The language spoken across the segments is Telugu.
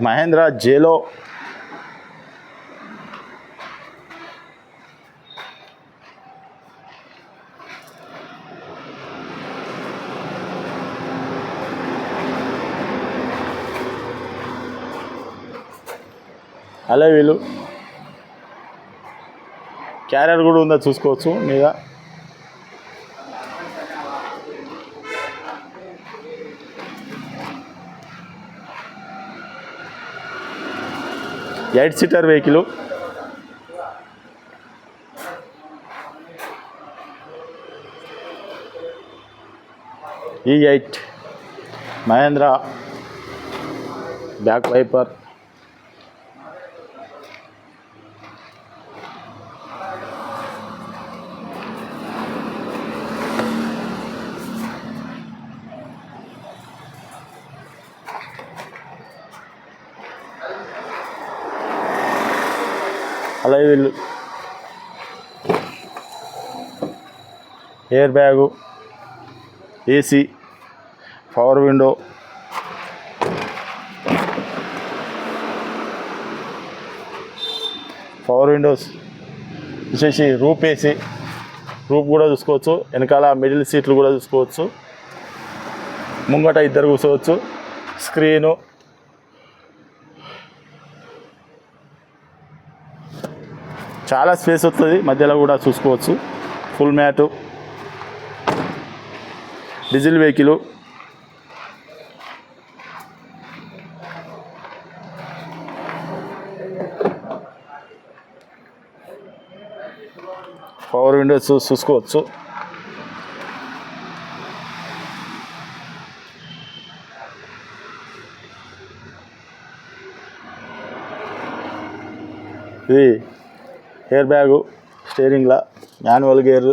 మహేంద్ర జేలో. అలా వీళ్ళు. క్యారియర్ కూడా ఉందో చూసుకోవచ్చు మీద? Eight seater vehicle. ఈ ఎయిట్ మహేంద్ర బ్యాక్ వైపర్. అలాగే వీళ్ళు. Air bag AC power window. Power windows. వచ్చేసి రూప్ ఏసీ రూప్ కూడా చూసుకోవచ్చు. వెనకాల మిడిల్ సీట్లు కూడా చూసుకోవచ్చు. ముంగట ఇద్దరు కూర్చోవచ్చు. స్క్రీను. చాలా స్పేస్ వస్తుంది. మధ్యలో కూడా చూసుకోవచ్చు. Full mat diesel vehicle power windows చూసుకోవచ్చు. ఇది ఎయిర్ బ్యాగు స్టీరింగ్లా మాన్యువల్ గేర్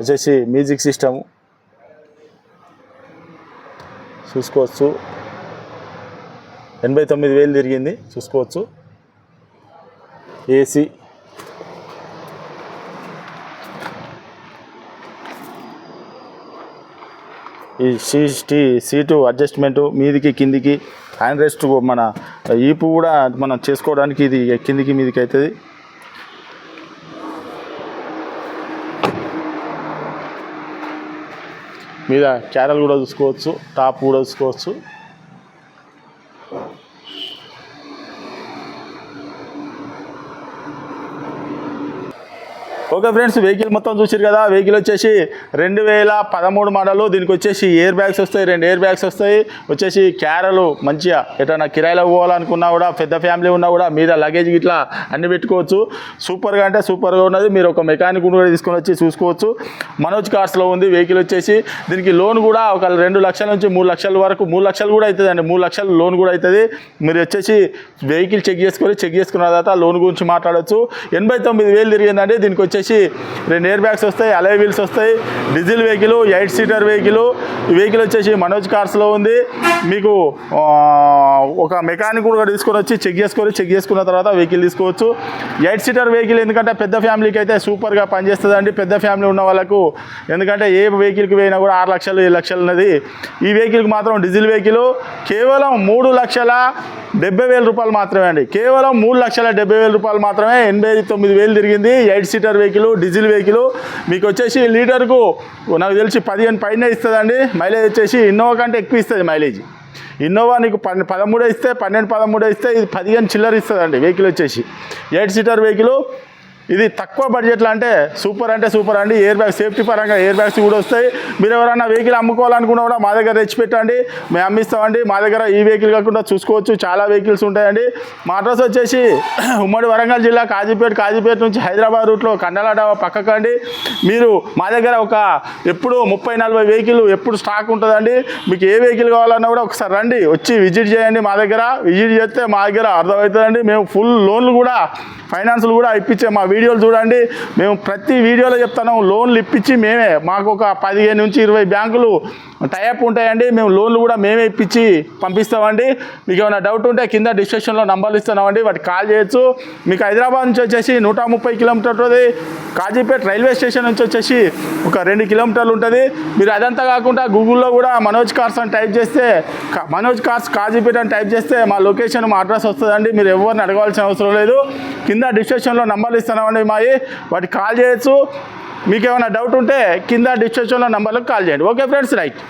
వచ్చేసి మ్యూజిక్ సిస్టము. చూసుకోవచ్చు. ఎనభై తొమ్మిది వేలు తిరిగింది. చూసుకోవచ్చు. ఏసీ. ఈ సీ సీటు అడ్జస్ట్మెంటు మీదికి కిందికి హ్యాండ్ రెస్ట్ మన ఈపు కూడా మనం చేసుకోవడానికి ఇది కిందికి మీదికి అవుతుంది. మీద క్యారల్ కూడా చూసుకోవచ్చు టాప్ కూడా చూసుకోవచ్చు. ఓకే ఫ్రెండ్స్ వెహికల్ మొత్తం చూసారు కదా వెహికల్ వచ్చేసి రెండు వేల పదమూడు మోడలు. దీనికి వచ్చేసి ఎయిర్ బ్యాగ్స్ వస్తాయి రెండు ఎయిర్ బ్యాగ్స్ వస్తాయి. వచ్చేసి క్యారలు మంచిగా ఎటైనా కిరాయిలో పోవాలనుకున్నా కూడా పెద్ద ఫ్యామిలీ ఉన్నా కూడా మీద లగేజ్ ఇట్లా అన్ని పెట్టుకోవచ్చు. సూపర్గా అంటే సూపర్గా ఉన్నది. మీరు ఒక మెకానిక్ కూడా తీసుకొని వచ్చి చూసుకోవచ్చు. మనోజ్ కార్స్లో ఉంది వెహికల్ వచ్చేసి దీనికి లోన్ కూడా ఒక రెండు లక్షల నుంచి మూడు లక్షల వరకు మూడు లక్షలు కూడా అవుతుంది అండి మూడు లక్షలు లోన్ కూడా అవుతుంది మీరు వచ్చేసి వెహికల్ చెక్ చేసుకొని చెక్ చేసుకున్న తర్వాత లోన్ గురించి మాట్లాడొచ్చు. ఎనభై తొమ్మిది వేలు తిరిగిందండి. దీనికి వచ్చేసి రెండు ఎయిర్ బ్యాగ్స్ వస్తాయి అలై వీల్స్ వస్తాయి diesel vehicle eight seater vehicle ఈ వెహికల్ వచ్చేసి మనోజ్ కార్స్లో ఉంది. మీకు ఒక మెకానిక్ కూడా తీసుకొని వచ్చి చెక్ చేసుకొని చెక్ చేసుకున్న తర్వాత వెహికల్ తీసుకోవచ్చు. ఎయిట్ సీటర్ వెహికల్ ఎందుకంటే పెద్ద ఫ్యామిలీకి అయితే సూపర్గా పనిచేస్తుందండి. పెద్ద ఫ్యామిలీ ఉన్న వాళ్ళకు ఎందుకంటే ఏ వెహికల్కి పోయినా కూడా ఆరు లక్షలు ఏడు లక్షలు ఉన్నది. ఈ వెహికల్కి మాత్రం డీజిల్ వెహికల్ కేవలం మూడు లక్షల డెబ్బై వేల రూపాయలు మాత్రమే అండి. కేవలం మూడు లక్షల డెబ్బై వేల రూపాయలు మాత్రమే ఎనభై తొమ్మిది వేలు తిరిగింది. Eight seater vehicle vehicle diesel vehicle. మీకు వచ్చేసి లీటర్కు నాకు తెలిసి పదిహేను పైన ఇస్తుందండి. మైలేజ్ వచ్చేసి ఇన్నోవా కంటే ఎక్కువ ఇస్తుంది మైలేజ్. ఇన్నోవా నీకు పన్నె పదమూడు ఇస్తే పన్నెండు పదమూడు ఇస్తే ఇది పదిహేను చిల్లర ఇస్తుందండి వెహికల్ వచ్చేసి. ఎయిట్ సీటర్ వెహికల్ ఇది తక్కువ బడ్జెట్లో అంటే సూపర్ అంటే సూపర్ అండి. ఎయిర్ బ్యాగ్ సేఫ్టీ పరంగా ఎయిర్ బ్యాగ్స్ కూడా వస్తాయి. మీరు ఎవరైనా వెహికల్ అమ్ముకోవాలనుకున్నా కూడా మా దగ్గర తెచ్చి పెట్టండి. మేము అమ్మిస్తామండి. మా దగ్గర ఈ వెహికల్ కాకుండా చూసుకోవచ్చు. చాలా వెహికల్స్ ఉంటాయండి. మా అడ్రస్ వచ్చేసి ఉమ్మడి వరంగల్ జిల్లా కాజీపేట కాజీపేట నుంచి హైదరాబాద్ రూట్లో కండలాడ పక్కకండి. మీరు మా దగ్గర ఒక ఎప్పుడు ముప్పై నలభై వెహికల్ ఎప్పుడు స్టాక్ ఉంటుందండి. మీకు ఏ వెహికల్ కావాలన్నా కూడా ఒకసారి రండి. వచ్చి విజిట్ చేయండి మా దగ్గర. విజిట్ చేస్తే మా దగ్గర అర్థమవుతుందండి. మేము ఫుల్ లోన్లు కూడా ఫైనాన్స్లు కూడా ఇప్పించే మా వీడియోలు చూడండి. మేము ప్రతి వీడియోలో చెప్తాను లోన్లు ఇప్పించి మేమే. మాకు ఒక పదిహేను నుంచి ఇరవై బ్యాంకులు టైప్ ఉంటాయండి. మేము లోన్లు కూడా మేమే ఇప్పించి పంపిస్తామండి. మీకు ఏమైనా డౌట్ ఉంటే కింద డిస్క్రిప్షన్లో నంబర్లు ఇస్తున్నామండి. వాటికి కాల్ చేయొచ్చు. మీకు హైదరాబాద్ నుంచి వచ్చేసి నూట ముప్పై కిలోమీటర్ ఉంటుంది. కాజీపేట రైల్వే స్టేషన్ నుంచి వచ్చేసి ఒక రెండు కిలోమీటర్లు ఉంటుంది. మీరు అదంతా కాకుండా గూగుల్లో కూడా మనోజ్ కార్స్ అని టైప్ చేస్తే మనోజ్ కార్స్ కాజీపేట అని టైప్ చేస్తే మా లొకేషన్ మా అడ్రస్ వస్తుందండి. మీరు ఎవరిని అడగాల్సిన అవసరం లేదు. కింద డిస్క్రిప్షన్లో నంబర్లు ఇస్తున్నామండి మావి? వాటికి కాల్ చేయొచ్చు. మీకు ఏమైనా డౌట్ ఉంటే కింద డిస్క్రిప్షన్లో నెంబర్లకు కాల్ చేయండి. Okay friends right